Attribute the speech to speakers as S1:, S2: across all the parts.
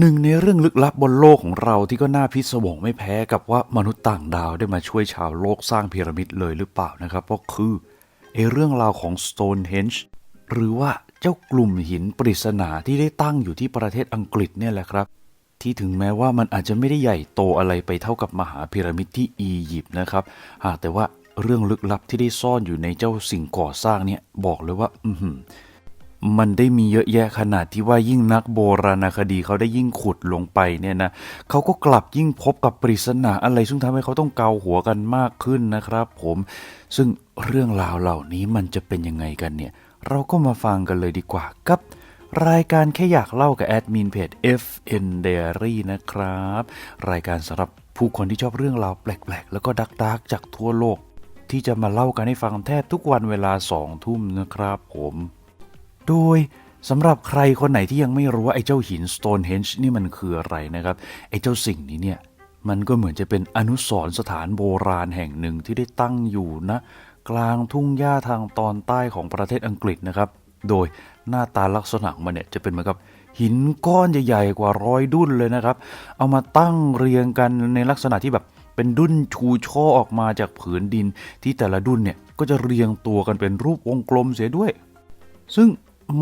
S1: หนึ่งในเรื่องลึกลับบนโลกของเราที่ก็น่าพิศวงไม่แพ้กับว่ามนุษย์ต่างดาวได้มาช่วยชาวโลกสร้างพีระมิดเลยหรือเปล่านะครับ ก็คือไอเรื่องราวของ Stonehenge หรือว่าเจ้ากลุ่มหินปริศนาที่ได้ตั้งอยู่ที่ประเทศอังกฤษเนี่ยแหละครับ ที่ถึงแม้ว่ามันอาจจะไม่ได้ใหญ่โตอะไรไปเท่ากับมหาพีระมิดที่อียิปต์นะครับหากแต่ว่าเรื่องลึกลับที่ได้ซ่อนอยู่ในเจ้าสิ่งก่อสร้างเนี่ยบอกเลยว่า อื มันได้มีเยอะแยะขนาดที่ว่ายิ่งนักโบราณคดีเขาได้ยิ่งขุดลงไปเนี่ยนะเขาก็กลับยิ่งพบกับปริศนาอะไรซึ่งทำให้เขาต้องเกาหัวกันมากขึ้นนะครับผมซึ่งเรื่องราวเหล่านี้มันจะเป็นยังไงกันเนี่ย เราก็มาฟังกันเลยดีกว่ากับ รายการแค่อยากเล่ากับแอดมินเพจ FN Diary นะครับ รายการสำหรับผู้คนที่ชอบเรื่องราวแปลกๆ แล้วก็ดักๆจากทั่วโลก ที่จะมาเล่ากันให้ฟังแทบทุกวันเวลาสองทุ่มนะครับผม โดยสำหรับใครคนไหนที่ยังไม่รู้ว่าไอ้เจ้าหิน Stonehenge นี่มันคืออะไรนะครับ ไอ้เจ้าสิ่งนี้เนี่ยมันก็เหมือนจะเป็นอนุสรณ์สถานโบราณแห่งหนึ่งที่ได้ตั้งอยู่นะกลางทุ่งหญ้าทางตอนใต้ของประเทศอังกฤษนะครับ โดยหน้าตาลักษณะมันเนี่ยจะเป็นเหมือนกับหินก้อนใหญ่ๆกว่าร้อยดุ้นเลยนะครับ เอามาตั้งเรียงกันในลักษณะที่แบบเป็นดุ้นชูช่อออกมาจากผืนดินที่แต่ละดุ้นเนี่ยก็จะเรียงตัวกันเป็นรูปวงกลมเสียด้วย ซึ่ง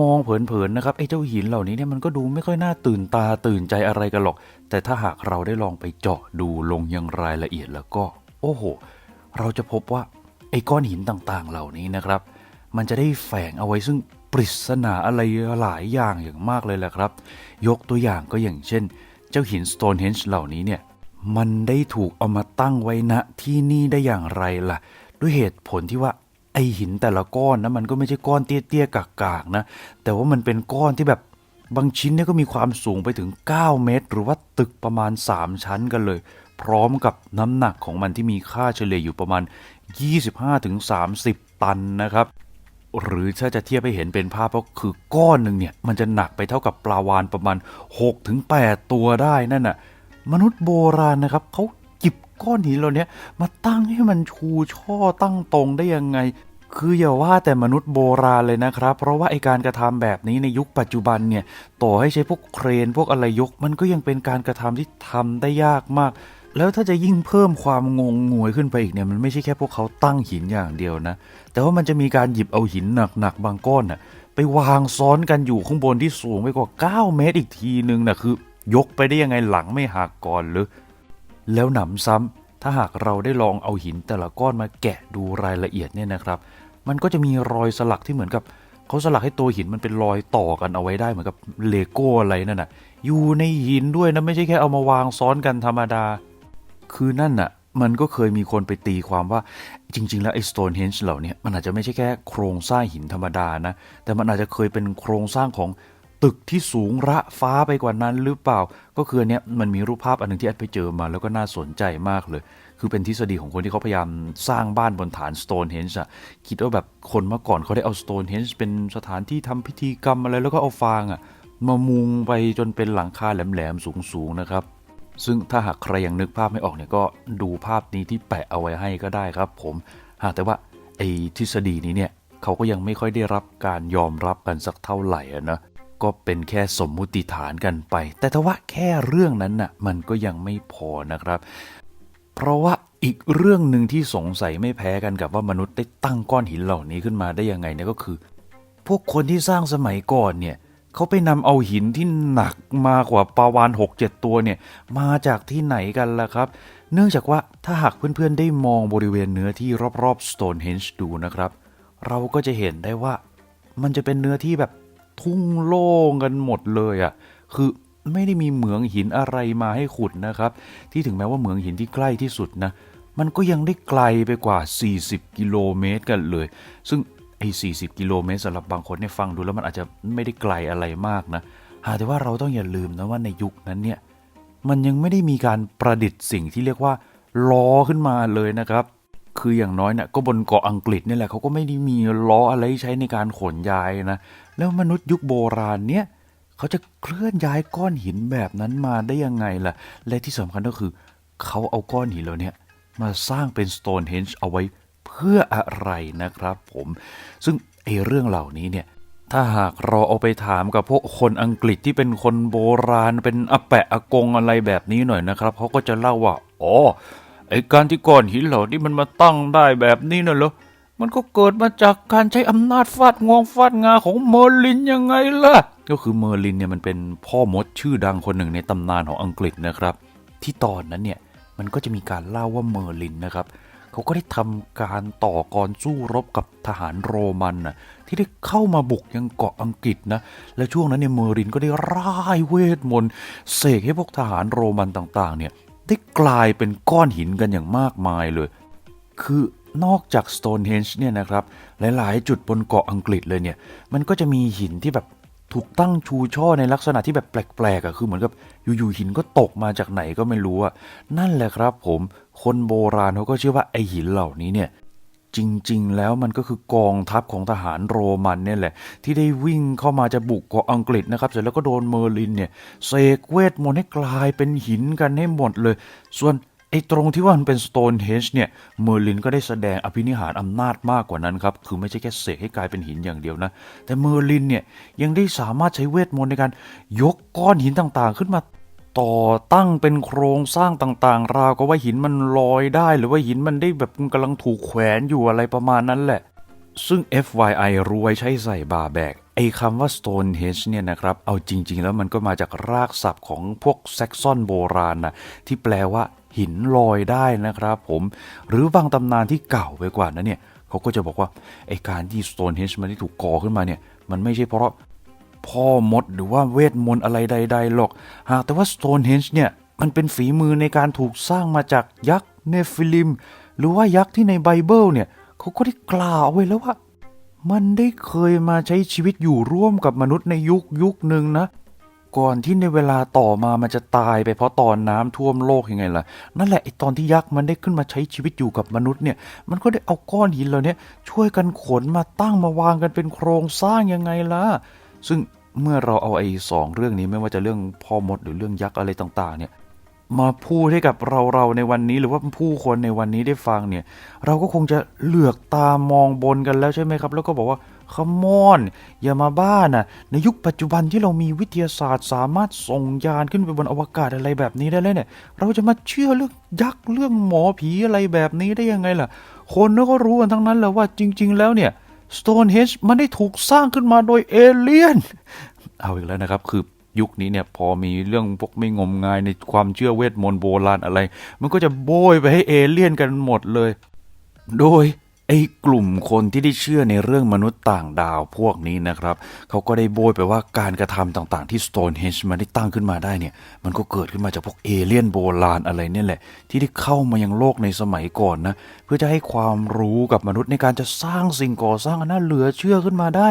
S1: มองเผินๆนะครับไอ้เจ้าหินเหล่านี้เนี่ยมันก็ดูไม่ค่อยน่าตื่นตาตื่นใจอะไรกันหรอก แต่ถ้าหากเราได้ลองไปเจาะดูลงยังรายละเอียดแล้วก็ โอ้โห เราจะพบว่าไอ้ก้อนหินต่างๆ เหล่านี้นะครับ มันจะได้แฝงเอาไว้ซึ่งปริศนาอะไรหลายอย่างอย่างมากเลยแหละครับ ยกตัวอย่างก็อย่างเช่น เจ้าหิน Stonehenge เหล่านี้เนี่ยมันได้ถูกเอามาตั้งไว้ณที่นี่ได้อย่างไรล่ะ ด้วยเหตุผลที่ว่า ไอหินแต่ละก้อนนะมันก็ไม่ใช่ก้อนเตี้ยๆกากๆนะ แต่ว่ามันเป็นก้อนที่แบบบางชิ้นเนี่ยก็มีความสูงไปถึง 9 เมตร หรือว่าตึกประมาณ 3 ชั้นกันเลย พร้อมกับน้ำหนักของมันที่มีค่าเฉลี่ยอยู่ประมาณ 25-30 ตันนะครับหรือถ้าจะเทียบให้เห็นเป็นภาพก็คือก้อนหนึ่งเนี่ยมันจะหนักไปเท่ากับปลาวานประมาณ 6-8 ตัวได้นั่นน่ะมนุษย์โบราณนะครับเขา ก้อนหินเหล่านี้มาตั้งให้มันชูช่อตั้งตรงได้ยังไง คืออย่าว่าแต่มนุษย์โบราณเลยนะครับ เพราะว่าไอการกระทำแบบนี้ในยุคปัจจุบันเนี่ยต่อให้ใช้พวกเครนพวกอะไรยก มันก็ยังเป็นการกระทำที่ทำได้ยากมาก แล้วถ้าจะยิ่งเพิ่มความงงงวยขึ้นไปอีกเนี่ยมันไม่ใช่แค่พวกเขาตั้งหินอย่างเดียวนะ แต่ว่ามันจะมีการหยิบเอาหินหนักๆบางก้อนน่ะไปวางซ้อนกันอยู่ข้างบนที่สูงไปกว่า 9 เมตรอีกทีนึงน่ะคือยกไปได้ยังไงหลังไม่หักก่อนหรือ แล้วหนำซ้ำถ้าหากเราได้ลองเอาหินแต่ละก้อนมาแกะดูรายละเอียดเนี่ยนะครับ มันก็จะมีรอยสลักที่เหมือนกับเขาสลักให้ตัวหินมันเป็นรอยต่อกันเอาไว้ได้เหมือนกับเลโก้อะไรนั่นน่ะ อยู่ในหินด้วยนะไม่ใช่แค่เอามาวางซ้อนกันธรรมดา คือนั่นน่ะมันก็เคยมีคนไปตีความว่าจริง ๆ แล้วไอ้ Stonehenge เหล่านี้มันอาจจะไม่ใช่แค่โครงสร้างหินธรรมดานะ แต่มันอาจจะเคยเป็นโครงสร้างของ ตึกที่สูงระฟ้าไปกว่านั้นหรือเปล่า ก็คืออันเนี้ยมันมีรูปภาพอันหนึ่งที่แอดไปเจอมา แล้วก็น่าสนใจมากเลย คือเป็นทฤษฎีของคนที่เขาพยายามสร้างบ้านบนฐาน Stonehenge อะคิดว่าแบบคนเมื่อก่อนเขาได้เอา Stonehenge เป็นสถานที่ทำพิธีกรรมอะไรแล้วก็เอาฟางอะมามุงไปจนเป็นหลังคาแหลมๆสูงๆนะครับซึ่งถ้าหากใครยังนึกภาพไม่ออกเนี่ยก็ดูภาพนี้ที่แปะเอาไว้ให้ก็ได้ครับ ผมหากแต่ว่าไอ้ทฤษฎีนี้เนี่ยเขาก็ยังไม่ค่อยได้รับการยอมรับกันสักเท่าไหร่อะนะ ก็เป็นแค่สมมุติฐานกันไป แต่ถ้าว่าแค่เรื่องนั้นน่ะมันก็ยังไม่พอนะครับ เพราะว่าอีกเรื่องหนึ่งที่สงสัยไม่แพ้กันกับว่ามนุษย์ได้ตั้งก้อนหินเหล่านี้ขึ้นมาได้ยังไงเนี่ยก็คือ พวกคนที่สร้างสมัยก่อนเนี่ยเขาไปนำเอาหินที่หนักมากว่าปาวาน6 7 ตัวเนี่ยมาจากที่ไหนกันล่ะครับ เนื่องจากว่าถ้าหากเพื่อนๆได้มองบริเวณเนื้อที่รอบๆ Stonehenge ดูนะครับ เราก็จะเห็นได้ว่ามันจะเป็นเนื้อที่แบบ ทุ่งโล่งกันหมดเลยอะ่ะ คือไม่ได้มีเหมืองหินอะไรมาให้ขุดนะครับ ที่ถึงแม้ว่าเหมืองหินที่ใกล้ที่สุดนะ มันก็ยังได้ไกลไปกว่า 40 กิโลเมตรกันเลย ซึ่งไอ้40 กิโลเมตรสำหรับบางคนเนี่ยฟังดูแล้วมันอาจจะไม่ได้ไกลอะไรมากนะหาแต่ว่าเราต้องอย่าลืมนะว่าในยุคนั้นเนี่ย มันยังไม่ได้มีการประดิษฐ์สิ่งที่เรียกว่าล้อขึ้นมาเลยนะครับ คืออย่างน้อยเนี่ยก็บนเกาะอังกฤษนี่แหละเขาก็ไม่ได้มีล้ออะไรใช้ในการขนย้ายนะ แล้วมนุษย์ยุคโบราณเนี่ยเขาจะเคลื่อนย้ายก้อนหินแบบนั้นมาได้ยังไงล่ะ และที่สำคัญก็คือ เขาเอาก้อนหินเหล่านี้มาสร้างเป็น Stonehenge เอาไว้เพื่ออะไรนะครับผม ซึ่งไอ้เรื่องเหล่านี้เนี่ยถ้าหากเราเอาไปถามกับพวกคนอังกฤษที่เป็นคนโบราณ เป็นอแปะอากงอะไรแบบนี้หน่อยนะครับเขาก็จะเล่าว่าอ๋อไอการที่ก้อนหินเหล่านี้มันมาตั้งได้แบบนี้น่ะเหรอ มันก็เกิดมาจากการใช้อำนาจฟาดงวงฟาดงาของเมอร์ลินยังไงล่ะ ก็คือเมอร์ลินเนี่ยมันเป็นพ่อมดชื่อดังคนหนึ่งในตำนานของอังกฤษนะครับ ที่ตอนนั้นเนี่ยมันก็จะมีการเล่าว่าเมอร์ลินนะครับเขาก็ได้ทำการต่อกรสู้รบกับทหารโรมันน่ะที่ได้เข้ามาบุกยังเกาะอังกฤษนะ และช่วงนั้นเนี่ยเมอร์ลินก็ได้ร่ายเวทมนต์เสกให้พวกทหารโรมันต่างๆเนี่ยได้กลายเป็นก้อนหินกันอย่างมากมายเลย คือ นอกจาก Stonehenge เนี่ยนะครับ หลาย ๆ จุดบนเกาะอังกฤษเลยเนี่ย มันก็จะมีหินที่แบบถูกตั้งชูช่อในลักษณะที่แบบแปลกๆอะคือเหมือนกับอยู่ๆหินก็ตกมาจากไหนก็ไม่รู้อะนั่นแหละครับผมคนโบราณเขาก็เชื่อว่าไอหินเหล่านี้เนี่ยจริงๆ แล้วมันก็คือกองทัพของทหารโรมันเนี่ยแหละ ที่ได้วิ่งเข้ามาจะบุกเกาะอังกฤษนะครับ เสร็จแล้วก็โดนเมอร์ลินเนี่ยเสกเวทมนต์ให้กลายเป็นหินกันให้หมดเลย ส่วน ไอ้ตรงที่ว่ามันเป็นสโตนเฮนจ์เนี่ยเมอร์ลินก็ได้แสดงอภินิหารอำนาจมากกว่านั้นครับ คือไม่ใช่แค่เสกให้กลายเป็นหินอย่างเดียวนะ แต่เมอร์ลินเนี่ยยังได้สามารถใช้เวทมนต์ในการยกก้อนหินต่างๆ ขึ้นมาต่อตั้งเป็นโครงสร้างต่างๆ ราวก็ว่าหินมันลอยได้ หรือว่าหินมันได้แบบกำลังถูกแขวนอยู่อะไรประมาณนั้นแหละ ซึ่ง FYI รว้ใช้ใส่บาแบกไอ้คำว่า Stonehenge เนี่ยนะครับ เอาจริง ๆ แล้วมันก็มาจากรากศัพท์ของพวกแซกซอนโบราณนะที่แปลว่า หินลอยได้นะครับผมหรือบางตำนานที่เก่าไปกว่านั้นเนี่ยเขาก็จะบอกว่าไอการที่ Stonehenge มันได้ถูกก่อขึ้นมาเนี่ยมันไม่ใช่เพราะพ่อมดหรือว่าเวทมนต์อะไรใด ๆหรอกหากแต่ว่า Stonehenge เนี่ยมันเป็นฝีมือในการถูกสร้างมาจากยักษ์เนฟิลิม หรือว่ายักษ์ที่ในไบเบิลเนี่ยเขาก็ได้กล่าวเอาไว้แล้วว่า มันได้เคยมาใช้ชีวิตอยู่ร่วมกับมนุษย์ในยุคยุคหนึ่งนะ ก่อนที่ในเวลาต่อมามันจะตายไปเพราะตอนน้ำท่วมโลกยังไงล่ะ นั่นแหละไอตอนที่ยักษ์มันได้ขึ้นมาใช้ชีวิตอยู่กับมนุษย์เนี่ยมันก็ได้เอาก้อนหินเหล่านี้ช่วยกันขนมาตั้งมาวางกันเป็นโครงสร้างยังไงล่ะ ซึ่งเมื่อเราเอาไอ้สองเรื่องนี้ไม่ว่าจะเรื่องพ่อมดหรือเรื่องยักษ์อะไรต่างๆเนี่ยมาพูดให้กับเราเราในวันนี้หรือว่าผู้คนในวันนี้ได้ฟังเนี่ย เราก็คงจะเหลือกตามองบนกันแล้วใช่ไหมครับ แล้วก็บอกว่า ขมอน อย่ามาบ้าน่ะ ในยุคปัจจุบันที่เรามีวิทยาศาสตร์สามารถส่งยานขึ้นไปบนอวกาศอะไรแบบนี้ได้เลยเนี่ย เราจะมาเชื่อเรื่องยักษ์เรื่องหมอผีอะไรแบบนี้ได้ยังไงล่ะ คนก็รู้กันทั้งนั้นแหละว่าจริง ๆ แล้วเนี่ย Stonehenge มันได้ถูกสร้างขึ้นมาโดยเอเลี่ยน เอาอีกแล้วนะครับ คือยุคนี้เนี่ยพอมีเรื่องพวกไม่งมงายในความเชื่อเวทมนต์โบราณอะไร มันก็จะโบยไปให้เอเลี่ยนกันหมดเลย โดย ไอ้กลุ่มคนที่ได้เชื่อในเรื่องมนุษย์ต่างดาวพวกนี้นะครับเขาก็ได้โบยไปว่าการกระทำต่างๆ ที่ Stonehenge มันได้ตั้งขึ้นมาได้เนี่ย มันก็เกิดขึ้นมาจากพวกเอเลี่ยนโบราณอะไรเนี่ยแหละ ที่ได้เข้ามายังโลกในสมัยก่อนนะ เพื่อจะให้ความรู้กับมนุษย์ในการจะสร้างสิ่งก่อสร้างอันน่าเหลือเชื่อขึ้นมาได้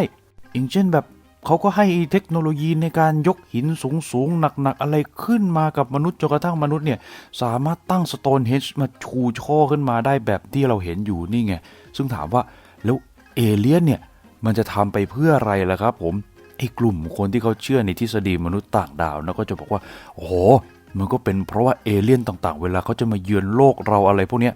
S1: อย่างเช่นแบบเขาก็ให้เทคโนโลยีในการยกหินสูงสูงๆหนัก ๆ อะไรขึ้นมากับมนุษย์จนกระทั่งมนุษย์เนี่ย สามารถตั้งสโตนเฮนจ์มาชูช่อขึ้นมาได้แบบที่เราเห็นอยู่นี่ไง ซึ่งถามว่าแล้วเอเลี่ยนเนี่ยมันจะทำไปเพื่ออะไรล่ะครับผมไอ้กลุ่มคนที่เขาเชื่อในทฤษฎีมนุษย์ต่างดาวนะก็จะบอกว่าโอ้โหมันก็เป็นเพราะว่าเอเลี่ยนต่างๆ เวลาเขาจะมาเยือนโลกเราอะไรพวกเนี้ย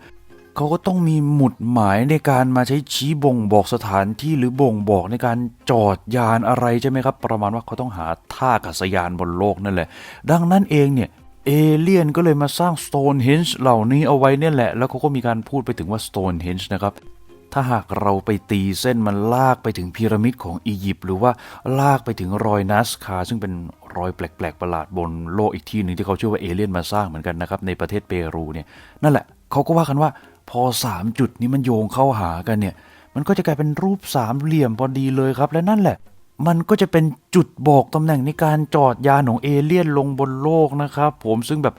S1: เขาก็ต้องมีหมุดหมายในการมาใช้ชี้บ่งบอกสถานที่หรือบ่งบอกในการจอดยานอะไรใช่ไหมครับ ประมาณว่าเขาต้องหาท่าอากาศยานบนโลกนั่นแหละ ดังนั้นเองเนี่ยเอเลี่ยนก็เลยมาสร้าง Stonehenge เหล่านี้เอาไว้เนี่ยแหละ แล้วเขาก็มีการพูดไปถึงว่า Stonehenge นะครับ ถ้าหากเราไปตีเส้นมันลากไปถึงพีระมิดของอียิปต์หรือว่าลากไปถึงรอยนัสคาซึ่งเป็นรอยแปลกๆประหลาดบนโลกอีกที่หนึ่งที่เขาเชื่อว่าเอเลี่ยนมาสร้างเหมือนกันนะครับในประเทศเปรูเนี่ยนั่นแหละเขาก็ว่ากันว่าพอสามจุดนี้มันโยงเข้าหากันเนี่ยมันก็จะกลายเป็นรูปสามเหลี่ยมพอดีเลยครับ และนั่นแหละ มันก็จะเป็นจุดบอกตำแหน่งในการจอดยานของเอเลี่ยนลงบนโลกนะครับผมซึ่งแบบ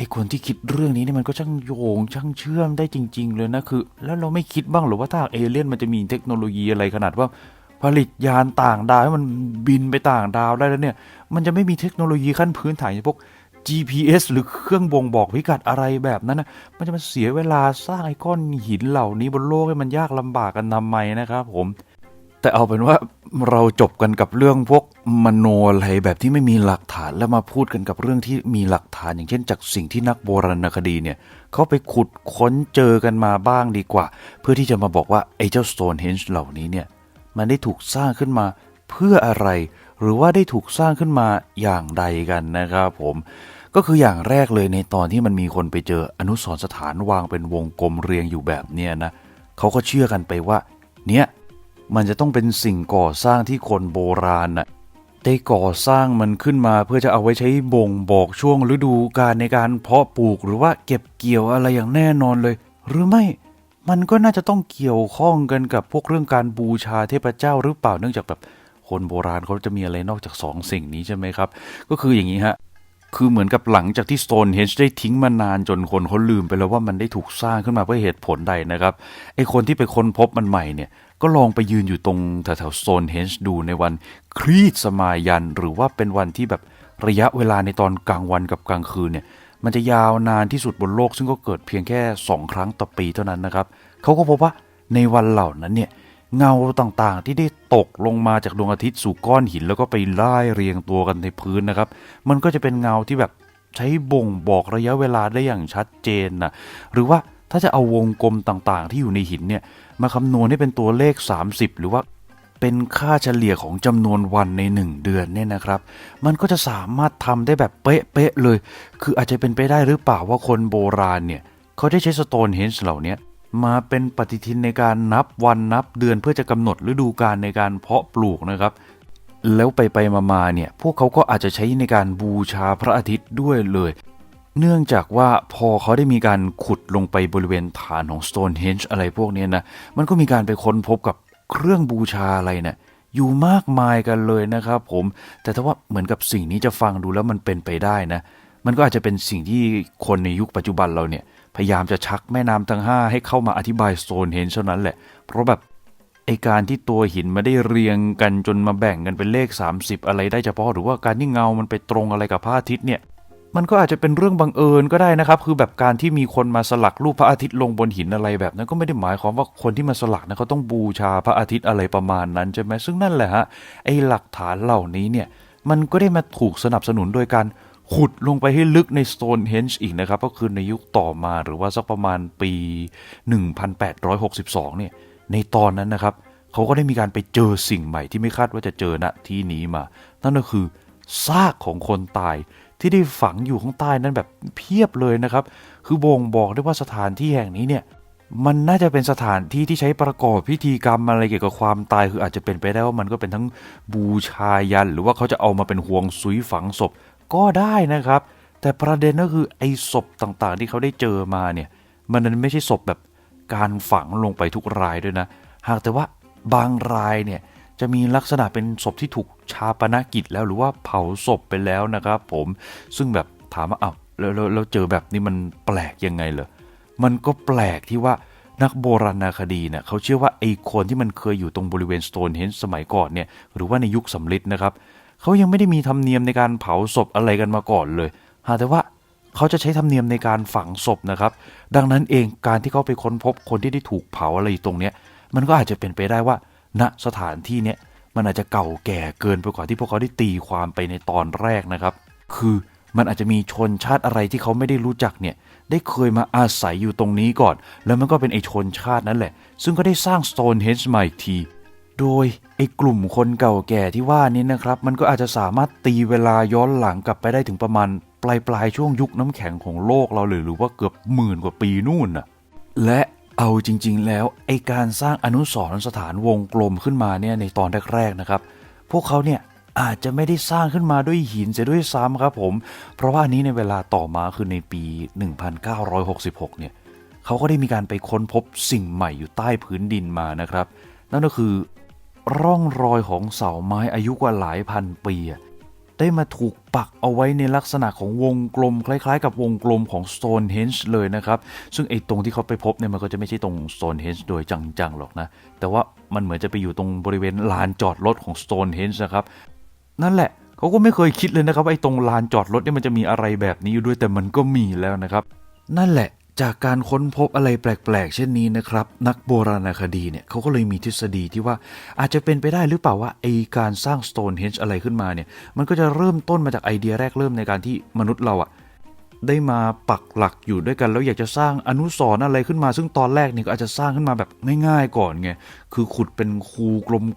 S1: ไอ้คนที่คิดเรื่องนี้เนี่ยมันก็ช่างโยงช่างเชื่อมได้จริง ๆ เลยนะคือ แล้วเราไม่คิดบ้างหรือว่าถ้าเอเลี่ยนมันจะมีเทคโนโลยีอะไรขนาดว่า ผลิตยานต่างดาวให้มันบินไปต่างดาวได้แล้วเนี่ย มันจะไม่มีเทคโนโลยีขั้นพื้นฐานอย่างพวก GPS หรือเครื่องบ่งบอกพิกัดอะไรแบบนั้นนะมันจะมาเสียเวลาสร้างไอ้ก้อนหินเหล่านี้บนโลกให้มันยากลำบากกันทำไมนะครับผม แต่เอาเป็นว่าเราจบกันกับเรื่องพวกมโนอะไรแบบที่ไม่มีหลักฐานแล้วมาพูดกันกับเรื่องที่มีหลักฐานอย่างเช่น จากสิ่งที่นักโบราณคดีเนี่ยเขาไปขุดค้นเจอกันมาบ้างดีกว่า เพื่อที่จะมาบอกว่าไอ้เจ้า Stonehenge เหล่านี้เนี่ยมันได้ถูกสร้างขึ้นมาเพื่ออะไร หรือว่าได้ถูกสร้างขึ้นมาอย่างใดกันนะครับผมก็คืออย่างแรกเลยในตอนที่มันมีคนไปเจออนุสรสถานวางเป็นวงกลมเรียงอยู่แบบเนี้ยนะเขาก็เชื่อกันไปว่า เนี่ย มันจะต้องเป็นสิ่งก่อสร้างที่คนโบราณน่ะได้ก่อสร้างมันขึ้นมาเพื่อจะเอาไว้ใช้บ่งบอกช่วงฤดูกาลในการเพาะปลูกหรือว่าเก็บเกี่ยวอะไรอย่างแน่นอนเลย หรือไม่มันก็น่าจะต้องเกี่ยวข้องกันกับพวกเรื่องการบูชาเทพเจ้าหรือเปล่าเนื่องจากแบบคนโบราณเขาจะมีอะไรนอกจากสองสิ่งนี้ใช่ไหมครับ ก็คืออย่างนี้ฮะคือเหมือนกับหลังจากที่ Stonehenge ได้ทิ้งมานานจนคนเขาลืมไปแล้วว่ามันได้ถูกสร้างขึ้นมาเพื่อเหตุผลใดนะครับไอคนที่ไปค้นพบมันใหม่เนี่ย ก็ลองไปยืนอยู่ตรงแถวๆ Stonehenge ดูในวันครีตสมายัน หรือว่าเป็นวันที่แบบระยะเวลาในตอนกลางวันกับกลางคืนเนี่ยมันจะยาวนานที่สุดบนโลก ซึ่งก็เกิดเพียงแค่ 2 ครั้งต่อปีเท่านั้นนะครับเขาก็พบว่าในวันเหล่านั้นเนี่ยเงาต่างๆ ที่ได้ตกลงมาจากดวงอาทิตย์สู่ก้อนหิน แล้วก็ไปไล่เรียงตัวกันในพื้นนะครับ มันก็จะเป็นเงาที่แบบใช้บ่งบอกระยะเวลาได้อย่างชัดเจนนะหรือว่าถ้าจะเอาวงกลมต่างๆ ที่อยู่ในหินเนี่ย มาคำนวณให้เป็นตัวเลข 30 หรือว่าเป็นค่าเฉลี่ยของจำนวนวันใน 1 เดือนเนี่ยนะครับ มันก็จะสามารถทำได้แบบเป๊ะๆเลย คืออาจจะเป็นไปได้หรือเปล่าว่าคนโบราณเนี่ยเขาได้ใช้สโตนเฮนจ์เหล่านี้มาเป็นปฏิทินในการนับวันนับเดือนเพื่อจะกำหนดฤดูกาลในการเพาะปลูกนะครับ แล้วไปไปมามาเนี่ยพวกเขาก็อาจจะใช้ในการบูชาพระอาทิตย์ด้วยเลย เนื่องจากว่าพอเขาได้มีการขุดลงไปบริเวณฐานของ Stonehenge อะไรพวกนี้นะ มันก็มีการไปค้นพบกับเครื่องบูชาอะไรเนี่ยอยู่มากมายกันเลยนะครับผม แต่ถ้าว่าเหมือนกับสิ่งนี้จะฟังดูแล้วมันเป็นไปได้นะ มันก็อาจจะเป็นสิ่งที่คนในยุคปัจจุบันเราเนี่ย พยายามจะชักแม่น้ำทั้ง 5 ให้เข้ามาอธิบายโซนเฮนเท่านั้นแหละ เพราะแบบไอการที่ตัวหินมาได้เรียงกันจนมาแบ่งกันเป็นเลข 30 อะไรได้เฉพาะหรือว่าการที่เงามันไปตรงอะไรกับพระอาทิตย์เนี่ย มันก็อาจจะเป็นเรื่องบังเอิญก็ได้นะครับ คือแบบการที่มีคนมาสลักรูปพระอาทิตย์ลงบนหินอะไรแบบนั้นก็ไม่ได้หมายความว่าคนที่มาสลักนะเขาต้องบูชาพระอาทิตย์อะไรประมาณนั้นใช่ไหมซึ่งนั่นแหละฮะไอหลักฐานเหล่านี้เนี่ยมันก็ได้มาถูกสนับสนุนโดยการขุดลงไปให้ลึกใน Stonehenge อีกนะครับ ก็คือในยุคต่อมาหรือว่าสักประมาณปี 1862 เนี่ยในตอนนั้นนะครับเขาก็ได้มีการไปเจอสิ่งใหม่ที่ไม่คาดว่าจะเจอณที่นี้มา นั่นก็คือซากของคนตาย ที่ได้ฝังอยู่ข้างใต้นั้นแบบเพียบเลยนะครับ คือบ่งบอกได้ว่าสถานที่แห่งนี้เนี่ยมันน่าจะเป็นสถานที่ที่ใช้ประกอบพิธีกรรมอะไรเกี่ยวกับความตายคืออาจจะเป็นไปได้ว่ามันก็เป็นทั้งบูชายัน หรือว่าเขาจะเอามาเป็นห่วงซุยฝังศพก็ได้นะครับ แต่ประเด็นก็คือไอ้ศพต่างๆ ที่เขาได้เจอมาเนี่ย มันนั้นไม่ใช่ศพแบบการฝังลงไปทุกรายด้วยนะ หากแต่ว่าบางรายเนี่ย จะมีลักษณะเป็นศพที่ถูกชาปนกิจแล้วหรือว่าเผาศพไปแล้วนะครับผมซึ่งแบบถามว่าอ้าวแล้วแล้วแล้วเจอแบบนี้มันแปลกยังไงเหรอมันก็แปลกที่ว่านักโบราณคดีเนี่ยเขาเชื่อว่าไอ้คนที่มันเคยอยู่ตรงบริเวณสโตนเฮนจ์สมัยก่อนเนี่ยหรือว่าในยุคสำริดนะครับเขายังไม่ได้มีธรรมเนียมในการเผาศพอะไรกันมาก่อนเลยหาแต่ว่าเขาจะใช้ธรรมเนียมในการฝังศพนะครับ ดังนั้นเองการที่เขาไปค้นพบคนที่ได้ถูกเผาอะไรตรงเนี้ยมันก็อาจจะเป็นไปได้ว่า ณสถานที่เนี้ยมันอาจจะเก่าแก่เกินไปกว่าที่พวกเขาได้ตีความไปในตอนแรกนะครับ คือมันอาจจะมีชนชาติอะไรที่เขาไม่ได้รู้จักเนี่ยได้เคยมาอาศัยอยู่ตรงนี้ก่อน แล้วมันก็เป็นไอชนชาตินั่นแหละ ซึ่งก็ได้สร้าง Stonehenge ใหม่อีกที โดยไอ้กลุ่มคนเก่าแก่ที่ว่านี้นะครับ มันก็อาจจะสามารถตีเวลาย้อนหลังกลับไปได้ถึงประมาณ ปลายปลายช่วงยุคน้ำแข็งของโลกเราเลยหรือว่าเกือบหมื่นกว่าปีนู่นน่ะและ เอาจริง ๆ แล้วไอการสร้างอนุสรณ์สถานวงกลมขึ้นมาเนี่ยในตอนแรกๆนะครับ พวกเขาเนี่ยอาจจะไม่ได้สร้างขึ้นมาด้วยหินเสียด้วยซ้ำครับผม เพราะว่าอันนี้ในเวลาต่อมาคือในปี 1966 เนี่ยเขาก็ได้มีการไปค้นพบสิ่งใหม่อยู่ใต้พื้นดินมานะครับ นั่นก็คือร่องรอยของเสาไม้อายุกว่าหลายพันปีอะ ได้มาถูกปักเอาไว้ในลักษณะของวงกลม คล้ายๆ กับวงกลมของ Stonehenge เลยนะครับ ซึ่งไอ้ตรงที่เขาไปพบเนี่ยมันก็จะไม่ใช่ตรง Stonehenge โดยจังๆหรอกนะ แต่ว่ามันเหมือนจะไปอยู่ตรงบริเวณลานจอดรถของ Stonehenge นะครับ นั่นแหละเขาก็ไม่เคยคิดเลยนะครับไอ้ตรงลานจอดรถเนี่ยมันจะมีอะไรแบบนี้อยู่ด้วยแต่มันก็มีแล้วนะครับ นั่นแหละ จากการค้นพบอะไรแปลก ๆ เช่นนี้นะครับ นักโบราณคดีเนี่ยเขาก็เลยมีทฤษฎีที่ว่าอาจจะเป็นไปได้หรือเปล่าว่าไอการสร้าง Stonehenge อะไรขึ้นมาเนี่ย มันก็จะเริ่มต้นมาจากไอเดียแรกเริ่มในการที่มนุษย์เราอะได้มาปักหลักอยู่ด้วยกัน แล้วอยากจะสร้างอนุสรณ์อะไรขึ้นมา ซึ่งตอนแรกนี่ก็อาจจะสร้างขึ้นมาแบบง่ายๆก่อนไงคือขุดเป็นคู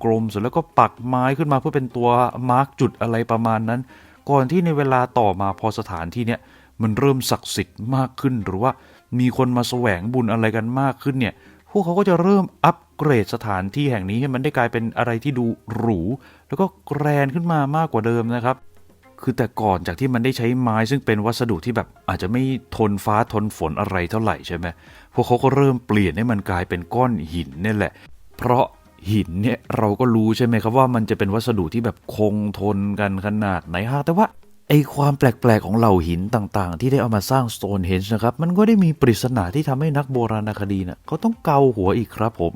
S1: กลมๆเสร็จแล้วก็ปักไม้ขึ้นมาเพื่อเป็นตัวมาร์กจุดอะไรประมาณนั้น ก่อนที่ในเวลาต่อมาพอสถานที่เนี่ยมันเริ่มศักดิ์สิทธิ์มากขึ้นหรือว่า มีคนมาแสวงบุญอะไรกันมากขึ้นเนี่ย พวกเขาก็จะเริ่มอัปเกรดสถานที่แห่งนี้ให้มันได้กลายเป็นอะไรที่ดูหรู แล้วก็แกรนขึ้นมามากกว่าเดิมนะครับ คือแต่ก่อนจากที่มันได้ใช้ไม้ซึ่งเป็นวัสดุที่แบบอาจจะไม่ทนฟ้าทนฝนอะไรเท่าไหร่ใช่ไหมพวกเขาก็เริ่มเปลี่ยนให้มันกลายเป็นก้อนหินนี่แหละ เพราะหินเนี่ยเราก็รู้ใช่ไหมครับว่ามันจะเป็นวัสดุที่แบบคงทนกันขนาดไหนฮะแต่ว่า ไอความแปลกๆของเหล่าหินต่างๆ ที่ได้เอามาสร้าง Stonehenge นะครับ มันก็ได้มีปริศนาที่ทำให้นักโบราณคดีนะเขาต้องเกาหัวอีกครับผม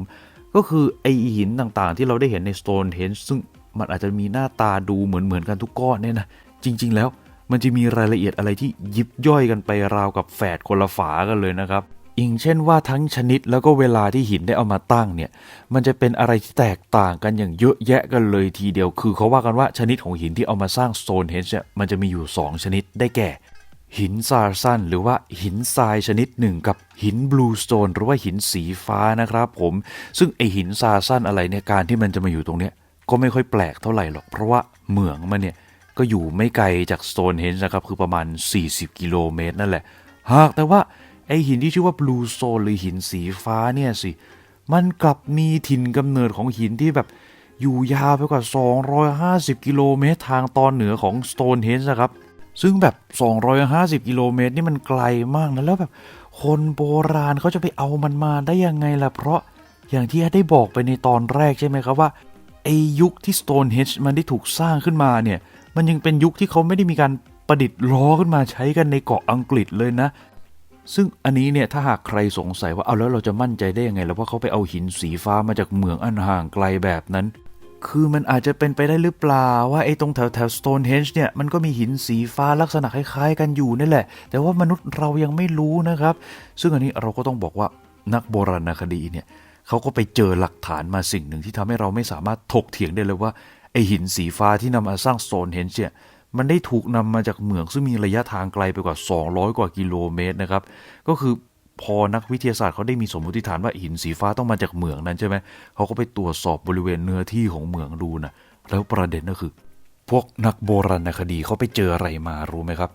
S1: ก็คือไอหินต่างๆ ที่เราได้เห็นใน Stonehenge ซึ่งมันอาจจะมีหน้าตาดูเหมือนๆกันทุกก้อนเนี่ยนะจริง ๆ แล้วมันจะมีรายละเอียดอะไรที่ยิบย่อยกันไปราวกับแฝดคนละฝากันเลยนะครับ อย่างเช่นว่าทั้งชนิดแล้วก็เวลาที่หินได้เอามาตั้งเนี่ย มันจะเป็นอะไรที่แตกต่างกันอย่างเยอะแยะกันเลยทีเดียว คือเขาว่ากันว่าชนิดของหินที่เอามาสร้าง Stonehenge เนี่ยมันจะมีอยู่ 2 ชนิดได้แก่ หินซาร์ซันหรือว่าหินทรายชนิดหนึ่งกับหินบลูสโตนหรือว่าหินสีฟ้านะครับผม ซึ่งไอหินซาร์ซันอะไรเนี่ยการที่มันจะมาอยู่ตรงเนี้ยก็ไม่ค่อยแปลกเท่าไหร่หรอก เพราะว่าเหมืองมันเนี่ยก็อยู่ไม่ไกลจากโตนเฮนจ์นะครับคือประมาณ 40 กิโลเมตรนั่นแหละ หากแต่ว่า ไอหินที่ชื่อว่าบลูโซนหรือหินสีฟ้าเนี่ยสิ มันกลับมีถิ่นกำเนิดของหินที่แบบอยู่ยาวไปกว่า 250 กิโลเมตรทางตอนเหนือของสโตนเฮนจ์นะครับ ซึ่งแบบ 250 กิโลเมตรนี่มันไกลมากนะ แล้วแบบคนโบราณเขาจะไปเอามันมาได้ยังไงล่ะ เพราะอย่างที่ได้บอกไปในตอนแรกใช่ไหมครับว่าไอยุคที่ Stonehenge มันได้ถูกสร้างขึ้นมาเนี่ย มันยังเป็นยุคที่เขาไม่ได้มีการประดิษฐ์ล้อขึ้นมาใช้กันในเกาะอังกฤษเลยนะ ซึ่งอันนี้เนี่ยถ้าหากใครสงสัยว่าเอาแล้วเราจะมั่นใจได้ยังไง แล้วว่าเขาไปเอาหินสีฟ้ามาจากเมืองอันห่างไกลแบบนั้น คือมันอาจจะเป็นไปได้หรือเปล่า ว่าไอ้ตรงแถวแถวสโตนเฮนจ์เนี่ยมันก็มีหินสีฟ้าลักษณะคล้ายๆ กันอยู่นี่แหละ แต่ว่ามนุษย์เรายังไม่รู้นะครับ ซึ่งอันนี้เราก็ต้องบอกว่านักโบราณคดีเนี่ยเขาก็ไปเจอหลักฐานมาสิ่งหนึ่งที่ทำให้เราไม่สามารถถกเถียงได้เลยว่าไอหินสีฟ้าที่นำมาสร้างโซนเฮนจ์เนี่ย มันได้ถูกนำมาจากเหมืองซึ่งมีระยะทางไกลไปกว่า 200 กว่ากิโลเมตรนะครับ ก็คือพอนักวิทยาศาสตร์เขาได้มีสมมติฐานว่าหินสีฟ้าต้องมาจากเหมืองนั้นใช่ไหมเขาก็ไปตรวจสอบบริเวณเนื้อที่ของเหมืองดูนะแล้วประเด็นก็คือ พวกนักโบราณคดีเขาไปเจออะไรมารู้ไหมครับ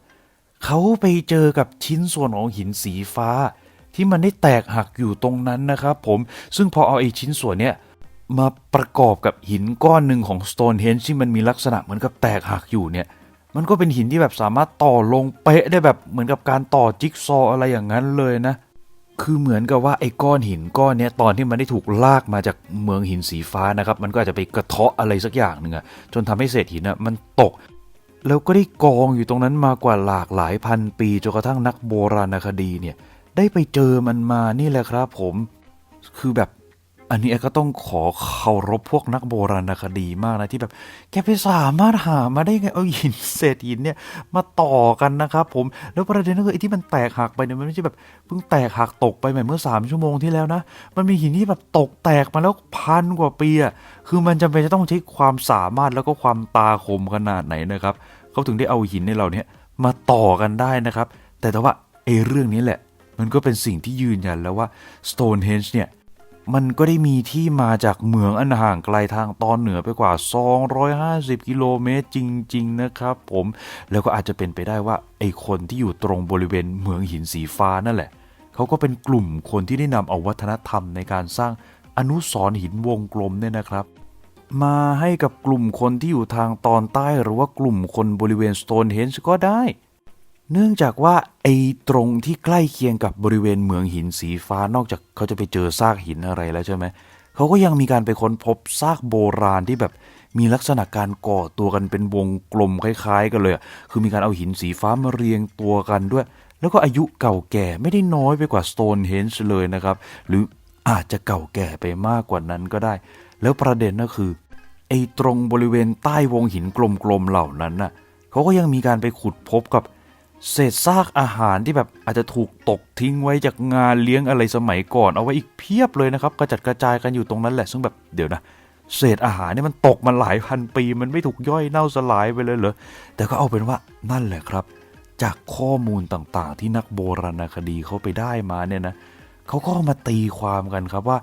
S1: เขาไปเจอกับชิ้นส่วนของหินสีฟ้า ที่มันได้แตกหักอยู่ตรงนั้นนะครับผมซึ่งพอเอาไอ้ชิ้นส่วนเนี้ยมาประกอบกับหินก้อนหนึ่งของ Stonehenge ที่มันมีลักษณะเหมือนกับแตกหักอยู่เนี่ย มันก็เป็นหินที่แบบสามารถต่อลงเป๊ะได้แบบเหมือนกับการต่อจิ๊กซออะไรอย่างนั้นเลยนะ คือเหมือนกับว่าไอ้ก้อนหินก้อนเนี้ยตอนที่มันได้ถูกลากมาจากเมืองหินสีฟ้านะครับ มันก็อาจจะไปกระเทาะอะไรสักอย่างหนึ่งอะจนทำให้เศษหินอะมันตก แล้วก็ได้กองอยู่ตรงนั้นมากว่าหลากหลายพันปีจนกระทั่งนักโบราณคดีเนี่ยได้ไปเจอมันมานี่แหละครับผม คือแบบ อันนี้ก็ต้องขอเคารพพวกนักโบราณคดีมากนะที่แบบ แกไปสามารถหามาได้ไงเอาหินเศษหินเนี่ยมาต่อกันนะครับผมแล้วประเด็นก็คือไอ้ที่มันแตกหักไปเนี่ยมันไม่ใช่แบบเพิ่งแตกหักตกไปแบบเมื่อ 3 ชั่วโมงที่แล้วนะ มันมีหินที่แบบตกแตกมาแล้วพันกว่าปีอะคือมันจำเป็นจะต้องใช้ความสามารถแล้วก็ความตาคมขนาดไหนนะครับเขาถึงได้เอาหินในเราเนี่ยมาต่อกันได้นะครับ แต่แต่ว่าไอ้เรื่องนี้แหละ มันก็เป็นสิ่งที่ยืนยันแล้วว่า Stonehenge เนี่ย มันก็ได้มีที่มาจากเหมืองอันห่างไกลทางตอนเหนือไปกว่า 250 กิโลเมตรจริง ๆ นะครับผม แล้วก็อาจจะเป็นไปได้ว่าไอ้คนที่อยู่ตรงบริเวณเหมืองหินสีฟ้านั่นแหละ เขาก็เป็นกลุ่มคนที่ได้นำเอาวัฒนธรรมในการสร้างอนุสรณ์หินวงกลมเนี่ยนะครับมาให้กับกลุ่มคนที่อยู่ทางตอนใต้หรือว่ากลุ่มคนบริเวณสโตนเฮนจ์ก็ได้ เนื่องจากว่าไอ้ตรงที่ใกล้เคียงกับบริเวณเหมืองหินสีฟ้านอกจากเขาจะไปเจอซากหินอะไรแล้วใช่ไหมเขาก็ยังมีการไปค้นพบซากโบราณที่แบบมีลักษณะการก่อตัวกันเป็นวงกลมคล้ายๆ กันเลยอะคือมีการเอาหินสีฟ้ามาเรียงตัวกันด้วย แล้วก็อายุเก่าแก่ไม่ได้น้อยไปกว่า Stonehenge เลยนะครับ หรืออาจจะเก่าแก่ไปมากกว่านั้นก็ได้ แล้วประเด็นก็คือ ไอ้ตรงบริเวณใต้วงหินกลมๆเหล่านั้นน่ะเขาก็ยังมีการไปขุดพบกับ เศษซากอาหารที่แบบอาจจะถูกตกทิ้งไว้จากงานเลี้ยงอะไรสมัยก่อน เอาไว้อีกเพียบเลยนะครับกระจัดกระจายกันอยู่ตรงนั้นแหละซึ่งแบบเดี๋ยวนะเศษอาหารเนี่ยมันตกมาหลายพันปีมันไม่ถูกย่อยเน่าสลายไปเลยเหรอแต่ก็เอาเป็นว่านั่นแหละครับ จากข้อมูลต่างๆ ที่นักโบราณคดีเขาไปได้มาเนี่ยนะเขาก็มาตีความกันครับว่า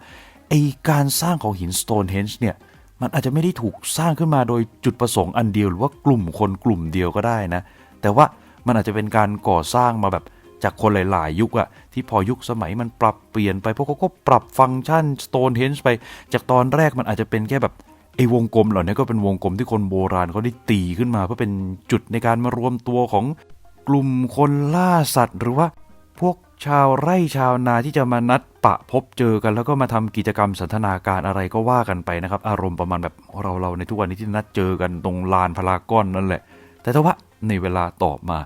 S1: ไอการสร้างของหิน Stonehenge เนี่ยมันอาจจะไม่ได้ถูกสร้างขึ้นมาโดยจุดประสงค์อันเดียวหรือว่ากลุ่มคนกลุ่มเดียวก็ได้นะ แต่ว่า มันอาจจะเป็นการก่อสร้างมาแบบจากคนหลาย ๆ ยุคอะที่พอยุคสมัยมันปรับเปลี่ยนไปพวกเขาก็ปรับฟังก์ชัน Stonehenge ไป จากตอนแรกมันอาจจะเป็นแค่แบบไอ้วงกลมเหล่านี้ก็เป็นวงกลมที่คนโบราณเขาได้ตีขึ้นมา เพื่อเป็นจุดในการมารวมตัวของกลุ่มคนล่าสัตว์ หรือว่าพวกชาวไร่ชาวนาที่จะมานัดปะพบเจอกัน แล้วก็มาทำกิจกรรมสันทนาการอะไรก็ว่ากันไปนะครับ อารมณ์ประมาณแบบเราเราในทุกวันนี้ที่นัดเจอกันตรงลานพารากอนนั่นแหละ แต่ถ้าว่าในเวลาต่อมา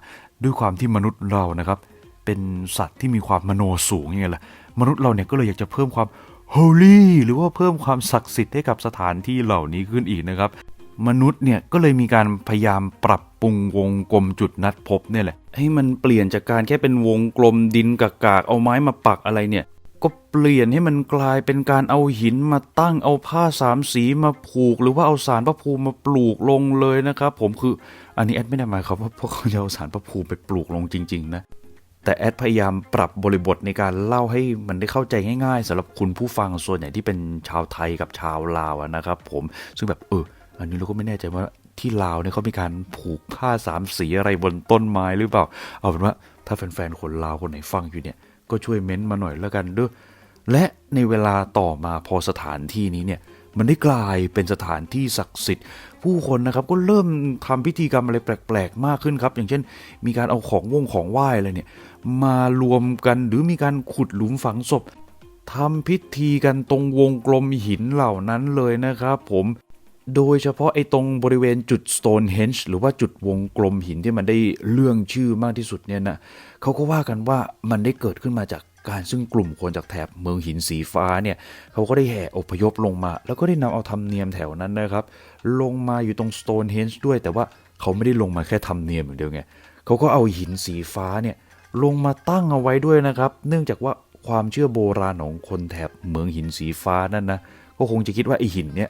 S1: ด้วยความที่มนุษย์เรานะครับ เป็นสัตว์ที่มีความมโนสูงยังไงล่ะมนุษย์เราเนี่ยก็เลยอยากจะเพิ่มความ holy หรือว่าเพิ่มความศักดิ์สิทธิ์ให้กับสถานที่เหล่านี้ขึ้นอีกนะครับ มนุษย์เนี่ยก็เลยมีการพยายามปรับปรุงวงกลมจุดนัดพบเนี่ยแหละให้มันเปลี่ยนจากการแค่เป็นวงกลมดินกากๆเอาไม้มาปักอะไรเนี่ย ก็เปลี่ยนให้มันกลายเป็นการเอาหินมาตั้งเอาผ้าสามสีมาผูก หรือว่าเอาสารพระภูมิมาปลูกลงเลยนะครับ ผมคืออันนี้แอดไม่ได้หมายความว่าพวกเขาจะเอาสารพระภูมิไปปลูกลงจริง ๆ นะ แต่แอดพยายามปรับบริบทในการเล่าให้มันได้เข้าใจง่ายๆสำหรับคุณผู้ฟังส่วนใหญ่ที่เป็นชาวไทยกับชาวลาวนะครับ ผมซึ่งแบบเอออันนี้เราก็ไม่แน่ใจว่าที่ลาวเนี่ยเขามีการผูกผ้าสามสีอะไรบนต้นไม้หรือเปล่า เอาเป็นว่าถ้าแฟนๆคนลาวคนไหนฟังอยู่เนี่ย ก็ช่วยเม้นต์มาหน่อยแล้วกันด้วย และในเวลาต่อมาพอสถานที่นี้เนี่ยมันได้กลายเป็นสถานที่ศักดิ์สิทธิ์ ผู้คนนะครับก็เริ่มทำพิธีกรรมอะไรแปลกๆ มากขึ้นครับ อย่างเช่น มีการเอาของวงของไหว้อะไรเนี่ยมารวมกันหรือมีการขุดหลุมฝังศพทำพิธีกันตรงวงกลมหินเหล่านั้นเลยนะครับ ผม โดยเฉพาะไอ้ตรงบริเวณจุด Stonehenge หรือว่าจุดวงกลมหินที่มันได้เรื่องชื่อมากที่สุดเนี่ยนะเขาก็ว่ากันว่ามันได้เกิดขึ้นมาจากการซึ่งกลุ่มคนจากแถบเมืองหินสีฟ้าเนี่ยเขาก็ได้แห่อพยพลงมา แล้วก็ได้นำเอาธรรมเนียมแถวนั้นนะครับ ลงมาอยู่ตรง Stonehenge ด้วย แต่ว่าเขาไม่ได้ลงมาแค่ธรรมเนียมอย่างเดียวไงเขาก็เอาหินสีฟ้าเนี่ยลงมาตั้งเอาไว้ด้วยนะครับ เนื่องจากว่าความเชื่อโบราณของคนแถบเมืองหินสีฟ้านั่นนะก็คงจะคิดว่าไอหินเนี่ย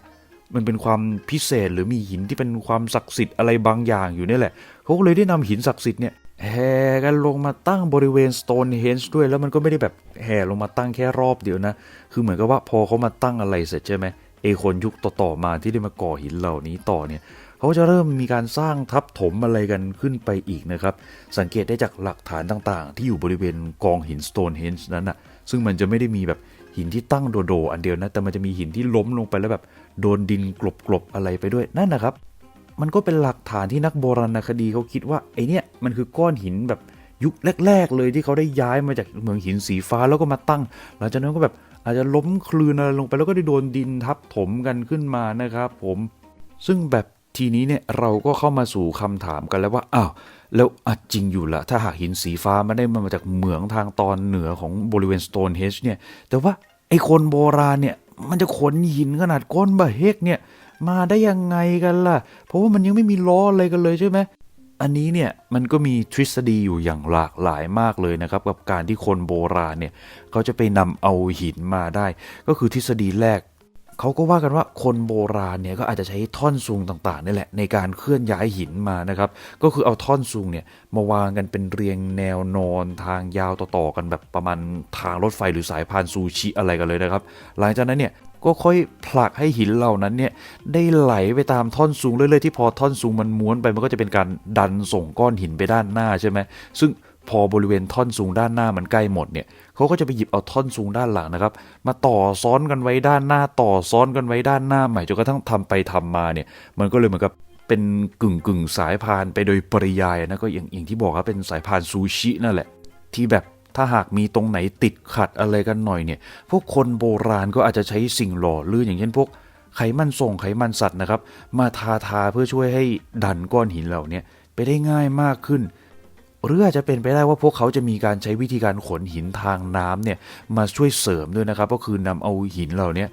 S1: มันเป็นความพิเศษหรือมีหินที่เป็นความศักดิ์สิทธิ์อะไรบางอย่างอยู่นี่แหละเขาก็เลยได้นำหินศักดิ์สิทธิ์เนี่ยแห่กันลงมาตั้งบริเวณ Stonehenge ด้วยแล้วมันก็ไม่ได้แบบแห่ลงมาตั้งแค่รอบเดียวนะ คือเหมือนกับว่าพอเขามาตั้งอะไรเสร็จใช่ไหมเอคนยุคต่อๆมาที่ได้มาก่อหินเหล่านี้ต่อเนี่ยเขาจะเริ่มมีการสร้างทับถมอะไรกันขึ้นไปอีกนะครับ สังเกตได้จากหลักฐานต่างๆ ที่อยู่บริเวณกองหิน Stonehenge นั้นนะซึ่งมันจะไม่ได้มีแบบหินที่ตั้งโดดๆอันเดียวนะแต่มันจะมีหินที่ล้มลงไปแล้วแบบ โดนดินกลบๆอะไรไปด้วยนั่นนะครับ มันก็เป็นหลักฐานที่นักโบราณคดีเขาคิดว่าไอเนี่ยมันคือก้อนหินแบบยุคแรก ๆ เลยที่เขาได้ย้ายมาจากเมืองหินสีฟ้าแล้วก็มาตั้ง หลังจากนั้นก็แบบอาจจะล้มคลืนอะไรลงไปแล้วก็ได้โดนดินทับถมกันขึ้นมานะครับผมซึ่งแบบทีนี้เนี่ยเราก็เข้ามาสู่คำถามกันแล้วว่าอ้าวแล้วอจริงอยู่ละถ้าหากหินสีฟ้ามันได้มาจากเหมืองทางตอนเหนือของบริเวณ Stonehenge เนี่ยแต่ว่าไอคนโบราณเนี่ย มันจะขนหินขนาดก้อนบะเฮกเนี่ย มาได้ยังไงกันล่ะ เพราะว่ามันยังไม่มีล้ออะไรกันเลยใช่ไหมอันนี้เนี่ยมันก็มีทฤษฎีอยู่อย่างหลากหลายมากเลยนะครับ กับการที่คนโบราณเนี่ยเขาจะไปนำเอาหินมาได้ ก็คือทฤษฎีแรก เขาก็ว่ากันว่าคนโบราณเนี่ยก็อาจจะใช้ท่อนซุงต่างๆนี่แหละในการเคลื่อนย้ายหินมานะครับ ก็คือเอาท่อนซุงเนี่ยมาวางกันเป็นเรียงแนวนอนทางยาวต่อๆกันแบบประมาณทางรถไฟหรือสายพานซูชิอะไรกันเลยนะครับ หลังจากนั้นเนี่ยก็ค่อยผลักให้หินเหล่านั้นเนี่ยได้ไหลไปตามท่อนซุงเรื่อยๆที่พอท่อนซุงมันม้วนไปมันก็จะเป็นการดันส่งก้อนหินไปด้านหน้าใช่ไหมซึ่งพอบริเวณท่อนสูงด้านหน้ามันใกล้หมดเนี่ย เขาก็จะไปหยิบเอาท่อนสูงด้านหลังนะครับ มาต่อซ้อนกันไว้ด้านหน้าต่อซ้อนกันไว้ด้านหน้าใหม่จนกระทั่งทำไปทำมาเนี่ย มันก็เลยเหมือนกับเป็นกึ่งกึ่งสายพานไปโดยปริยายนะก็อย่างอย่างที่บอกครับเป็นสายพานซูชินั่นแหละ ที่แบบถ้าหากมีตรงไหนติดขัดอะไรกันหน่อยเนี่ย พวกคนโบราณก็อาจจะใช้สิ่งหล่อลื่นอย่างเช่นพวกไขมันส่งไขมันสัตว์นะครับ มาทาทาเพื่อช่วยให้ดันก้อนหินเหล่านี้ไปได้ง่ายมากขึ้น หรืออาจจะเป็นไปได้ว่าพวกเขาจะมีการใช้วิธีการขนหินทางน้ำเนี่ยมาช่วยเสริมด้วยนะครับ ก็คือนำเอาหินเหล่านี้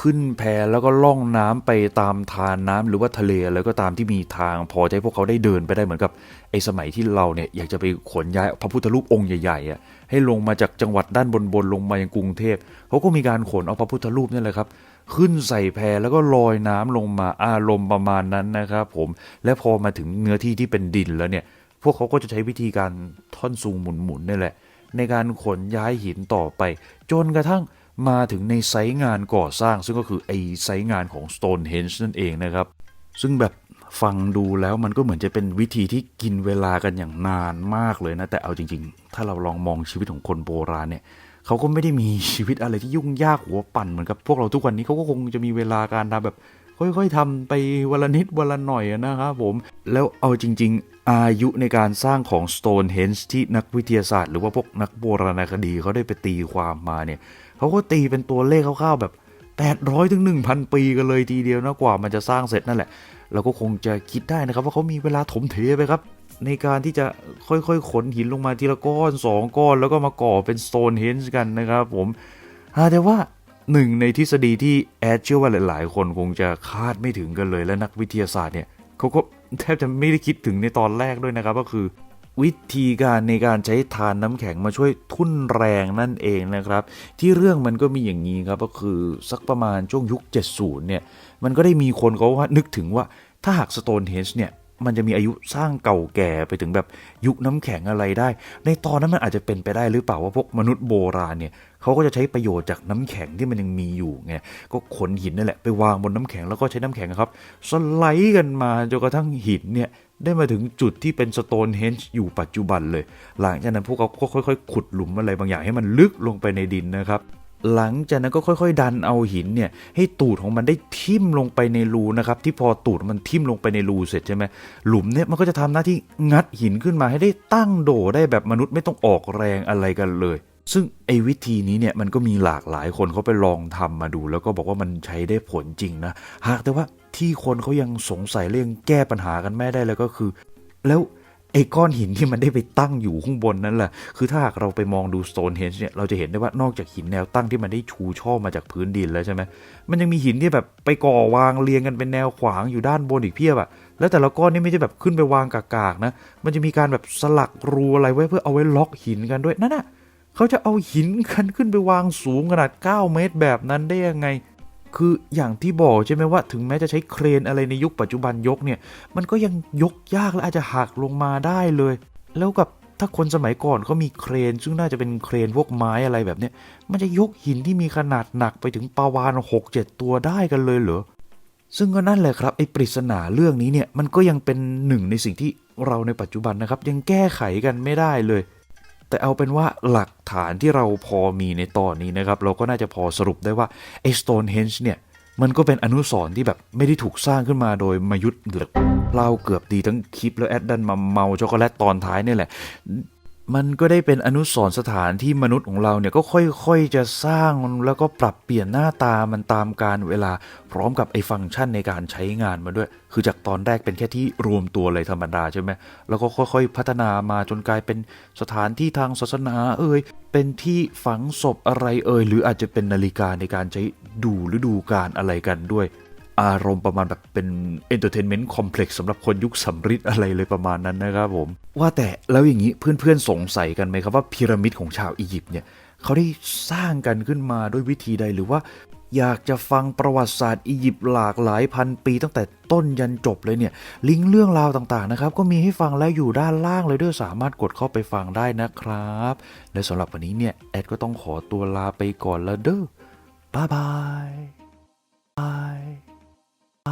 S1: ขึ้นแพแล้วก็ล่องน้ำไปตามทานน้ำหรือว่าทะเลแล้วก็ตามที่มีทางพอให้พวกเขาได้เดินไปได้เหมือนกับไอ้สมัยที่เราเนี่ยอยากจะไปขนย้ายพระพุทธรูปองค์ใหญ่ๆอะให้ลงมาจากจังหวัดด้านบนๆลงมายังกรุงเทพเขาก็มีการขนเอาพระพุทธรูปนี่แหละครับขึ้นใส่แพแล้วก็ลอยน้ำลงมาอารมณ์ประมาณนั้นนะครับผมและพอมาถึงเนื้อที่ที่เป็นดินแล้วเนี่ย วกเขาก็จะใช้วิธีการท่อนซุงหมุนๆนี่แหละ ในการขนย้ายหินต่อไป จนกระทั่งมาถึงในไซต์งานก่อสร้าง ซึ่งก็คือไอไซต์งานของ Stonehenge นั่นเองนะครับ ซึ่งแบบฟังดูแล้วมันก็เหมือนจะเป็นวิธีที่กินเวลากันอย่างนานมากเลยนะ แต่เอาจริง ๆ ถ้าเราลองมองชีวิตของคนโบราณเนี่ยเขาก็ไม่ได้มีชีวิตอะไรที่ยุ่งยากหัวปั่นเหมือนกับพวกเราทุกวันนี้เขาก็คงจะมีเวลาการทำแบบ ค่อยๆทำไปวันละนิดวันละหน่อยนะครับผม แล้วเอาจริง ๆ อายุในการสร้างของ Stonehenge ที่นักวิทยาศาสตร์ หรือว่าพวกนักโบราณคดีเขาได้ไปตีความมาเนี่ยเขาก็ตีเป็นตัวเลขคร่าวๆแบบ 800ถึง1,000 ปีกันเลยทีเดียวนะกว่ามันจะสร้างเสร็จนั่นแหละ เราก็คงจะคิดได้นะครับว่าเขามีเวลาถมเทไปครับในการที่จะค่อยๆ ขนหินลงมาทีละก้อนสองก้อน แล้วก็มาก่อเป็น Stonehenge กันนะครับผมอาแต่ว่า หนึ่งในทฤษฎีที่แอดเชื่อว่าหลาย ๆ คนคงจะคาดไม่ถึงกันเลยและนักวิทยาศาสตร์เนี่ยเขาก็แทบจะไม่ได้คิดถึงในตอนแรกด้วยนะครับ ก็คือ วิธีการในการใช้ทานน้ำแข็งมาช่วยทุ่นแรงนั่นเองนะครับ ที่เรื่องมันก็มีอย่างนี้ครับก็คือสักประมาณช่วงยุค 70 เนี่ย มันก็ได้มีคนเขาว่านึกถึงว่าถ้าหากสโตนเฮนจ์เนี่ย มันจะมีอายุสร้างเก่าแก่ไปถึงแบบยุคน้ำแข็งอะไรได้ ในตอนนั้นมันอาจจะเป็นไปได้หรือเปล่าว่าพวกมนุษย์โบราณเนี่ยเขาก็จะใช้ประโยชน์จากน้ำแข็งที่มันยังมีอยู่ไงก็ขนหินนั่นแหละไปวางบนน้ำแข็งแล้วก็ใช้น้ำแข็งครับสไลด์กันมาจนกระทั่งหินเนี่ยได้มาถึงจุดที่เป็นสโตนเฮนจ์อยู่ปัจจุบันเลย หลังจากนั้นพวกเขาก็ค่อยๆ ขุดหลุมอะไรบางอย่างให้มันลึกลงไปในดินนะครับ หลังจากนั้นก็ค่อยๆ ดันเอาหินเนี่ยให้ตูดของมันได้ทิ่มลงไปในรูนะครับที่พอตูดมันทิ่มลงไปในรูเสร็จใช่ไหมหลุมเนี่ยมันก็จะทำหน้าที่งัดหินขึ้นมาให้ได้ตั้งโดได้แบบมนุษย์ไม่ต้องออกแรงอะไรกันเลยซึ่งไอ้วิธีนี้เนี่ยมันก็มีหลากหลายคนเขาไปลองทำมาดู แล้วก็บอกว่ามันใช้ได้ผลจริงนะ หากแต่ว่าที่คนเขายังสงสัยเรื่องแก้ปัญหากันไม่ได้เลยก็คือ แล้ว ไอ้ก้อนหินที่มันได้ไปตั้งอยู่ข้างบนนั้นแหละ คือถ้าหากเราไปมองดู Stonehenge เนี่ย เราจะเห็นได้ว่านอกจากหินแนวตั้งที่มันได้ชูช่อมาจากพื้นดินแล้วใช่ไหม มันยังมีหินที่แบบไปก่อวางเรียงกันเป็นแนวขวางอยู่ด้านบนอีกเพียบอะแล้วแต่ละก้อนนี่ไม่ใช่แบบขึ้นไปวางกากๆนะ มันจะมีการแบบสลักรูอะไรไว้เพื่อเอาไว้ล็อกหินกันด้วย นั่นน่ะ เขาจะเอาหินกันขึ้นไปวางสูงขนาด 9 เมตรแบบนั้นได้ยังไง คืออย่างที่บอกใช่ไหมว่าถึงแม้จะใช้เครนอะไรในยุคปัจจุบันยกเนี่ย มันก็ยังยกยากและอาจจะหักลงมาได้เลย แล้วกับถ้าคนสมัยก่อนเขามีเครน ซึ่งน่าจะเป็นเครนพวกไม้อะไรแบบเนี้ยมันจะยกหินที่มีขนาดหนักไปถึงปาวาน6-7ตัวได้กันเลยเหรอซึ่งก็นั่นแหละครับไอ้ปริศนาเรื่องนี้เนี่ยมันก็ยังเป็นหนึ่งในสิ่งที่เราในปัจจุบันนะครับ ยังแก้ไขกันไม่ได้เลย แต่เอาเป็นว่าหลักฐานที่เราพอมีในตอนนี้นะครับ เราก็น่าจะพอสรุปได้ว่าไอ้ Stonehenge เนี่ย มันก็เป็นอนุสรณ์ที่แบบไม่ได้ถูกสร้างขึ้นมาโดยมายุทธ์หรือเล่าเกือบดีทั้งคลิปแล้วแอดดันมาเมาช็อกโกแลตตอนท้ายนี่แหละ มันก็ได้เป็นอนุสรณ์สถานที่มนุษย์ของเราเนี่ยก็ค่อยๆจะสร้างแล้วก็ปรับเปลี่ยนหน้าตามันตามการเวลา พร้อมกับไอ้ฟังก์ชันในการใช้งานมาด้วย คือจากตอนแรกเป็นแค่ที่รวมตัวเลยธรรมดาใช่ไหมแล้วก็ค่อยๆพัฒนามาจนกลายเป็นสถานที่ทางศาสนาเอ่ยเป็นที่ฝังศพอะไรเอ่ยหรืออาจจะเป็นนาฬิกาในการใช้ดูฤดูกาลอะไรกันด้วย อารมณ์ประมาณแบบเป็นเอนเตอร์เทนเมนต์คอมเพล็กซ์สำหรับคนยุคสำริดอะไรเลยประมาณนั้นนะครับผม ว่าแต่แล้วอย่างนี้เพื่อนๆสงสัยกันไหมครับว่าพีระมิดของชาวอียิปต์เนี่ยเขาได้สร้างกันขึ้นมาด้วยวิธีใดหรือว่า อยากจะฟังประวัติศาสตร์อียิปต์หลากหลายพันปีตั้งแต่ต้นยันจบเลยเนี่ย ลิงก์เรื่องราวต่างๆนะครับ ก็มีให้ฟังแล้วอยู่ด้านล่างเลยด้วยสามารถกดเข้าไปฟังได้นะครับ และสำหรับวันนี้เนี่ยแอดก็ต้องขอตัวลาไปก่อนแล้วเด้อบ๊ายบายบาย